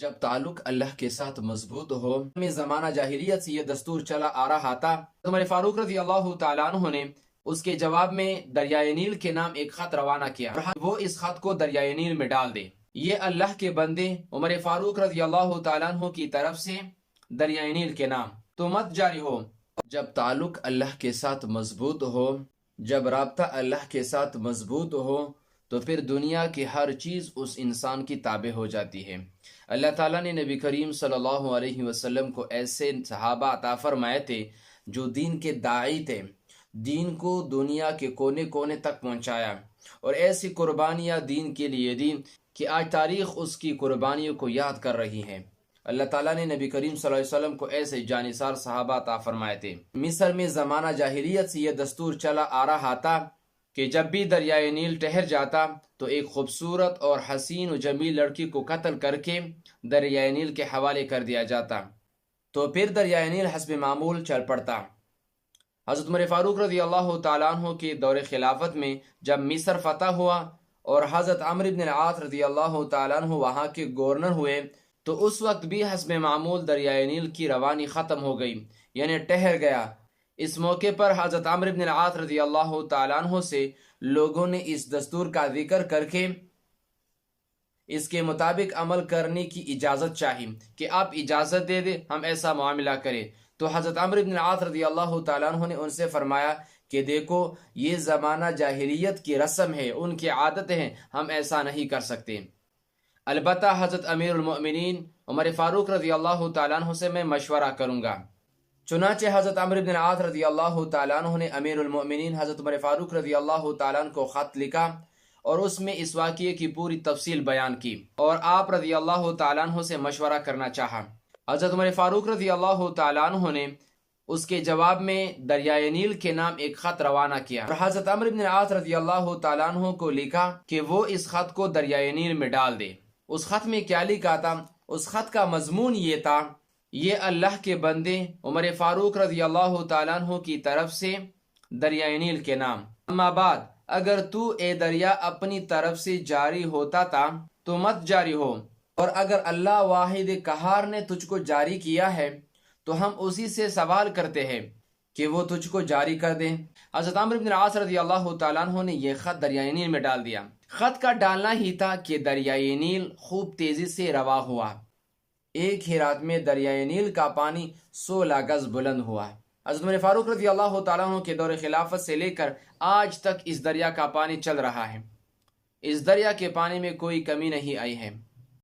جب تعلق اللہ کے ساتھ مضبوط ہو میں زمانہ جاہلیت سے یہ دستور چلا آ رہا تھا۔ عمر فاروق رضی اللہ تعالیٰ عنہ نے اس کے جواب میں دریائے نیل کے نام ایک خط روانہ کیا۔ وہ اس خط کو دریائے نیل میں ڈال دے۔ یہ اللہ کے بندے عمر فاروق رضی اللہ تعالیٰ عنہ کی طرف سے دریائے نیل کے نام۔ تو مت جاری ہو۔ جب تعلق اللہ کے ساتھ مضبوط ہو، جب رابطہ اللہ کے ساتھ مضبوط ہو تو پھر دنیا کی ہر چیز اس انسان کی تابع ہو جاتی ہے۔ اللہ تعالیٰ نے نبی کریم صلی اللہ علیہ وسلم کو ایسے صحابہ عطا فرمائے تھے جو دین کے داعی تھے، دین کو دنیا کے کونے کونے تک پہنچایا۔ اور ایسی قربانیاں دین کے لیے دین کہ آج تاریخ اس کی قربانیوں کو یاد کر رہی ہے۔ اللہ تعالیٰ نے نبی کریم صلی اللہ علیہ وسلم کو ایسے جانصار صحابہ عطا فرمائے تھے۔ مصر میں زمانہ جاہلیت سے یہ دستور چلا آ رہا تھا کہ جب بھی دریائے نیل ٹہر جاتا تو ایک خوبصورت اور حسین و جمیل لڑکی کو قتل کر کے دریائے نیل کے حوالے کر دیا جاتا تو پھر دریائے نیل حسب معمول چل پڑتا۔ حضرت عمر فاروق رضی اللہ تعالیٰ عنہ کے دور خلافت میں جب مصر فتح ہوا اور حضرت عمر بن العاص رضی اللہ تعالیٰ عنہ وہاں کے گورنر ہوئے تو اس وقت بھی حسب معمول دریائے نیل کی روانی ختم ہو گئی یعنی ٹہر گیا اس موقع پر حضرت عمر بن العاص رضی اللہ تعالیٰ عنہ سے لوگوں نے اس دستور کا ذکر کر کے اس کے مطابق عمل کرنے کی اجازت چاہی کہ آپ اجازت دے دے ہم ایسا معاملہ کریں۔ تو حضرت عمر بن العاص رضی اللہ تعالیٰ عنہ نے ان سے فرمایا کہ دیکھو، یہ زمانہ جاہلیت کی رسم ہے، ان کی عادت ہیں، ہم ایسا نہیں کر سکتے۔ البتہ حضرت امیر المؤمنین عمر فاروق رضی اللہ تعالیٰ عنہ سے میں مشورہ کروں گا۔ چنانچہ حضرت عمر بن عاص رضی اللہ تعالیٰ عنہ نے امیر المؤمنین حضرت عمر فاروق رضی اللہ تعالیٰ عنہ کو خط لکھا اور اس میں اس واقعے کی پوری تفصیل بیان کی اور آپ رضی اللہ تعالیٰ عنہ سے مشورہ کرنا چاہا۔ حضرت عمر فاروق رضی اللہ تعالیٰ عنہ نے اس کے جواب میں دریائے نیل کے نام ایک خط روانہ کیا اور حضرت عمر بن عاص رضی اللہ تعالیٰ عنہ کو لکھا کہ وہ اس خط کو دریائے نیل میں ڈال دے۔ اس خط میں کیا لکھا تھا؟ اس خط کا مضمون یہ تھا یہ اللہ کے بندے عمر فاروق رضی اللہ تعالیٰ عنہ کی طرف سے دریائے نیل کے نام۔ اما بعد، اگر تو اے دریا اپنی طرف سے جاری ہوتا تھا تو مت جاری ہو۔ اور اگر اللہ واحد کہار نے تجھ کو جاری کیا ہے، تو ہم اسی سے سوال کرتے ہیں کہ وہ تجھ کو جاری کر دیں۔ حضرت عمر بن عاص رضی اللہ تعالیٰ عنہ نے یہ خط دریائے نیل میں ڈال دیا۔ خط کا ڈالنا ہی تھا کہ دریائے نیل خوب تیزی سے روا ہوا۔ ایک ہی رات میں دریائے نیل کا پانی سولہ گز بلند ہوا حضرت عمر فاروق رضی اللہ تعالیٰ عنہ کے دور خلافت سے لے کر آج تک اس دریا کا پانی چل رہا ہے۔ اس دریا کے پانی میں کوئی کمی نہیں آئی ہے۔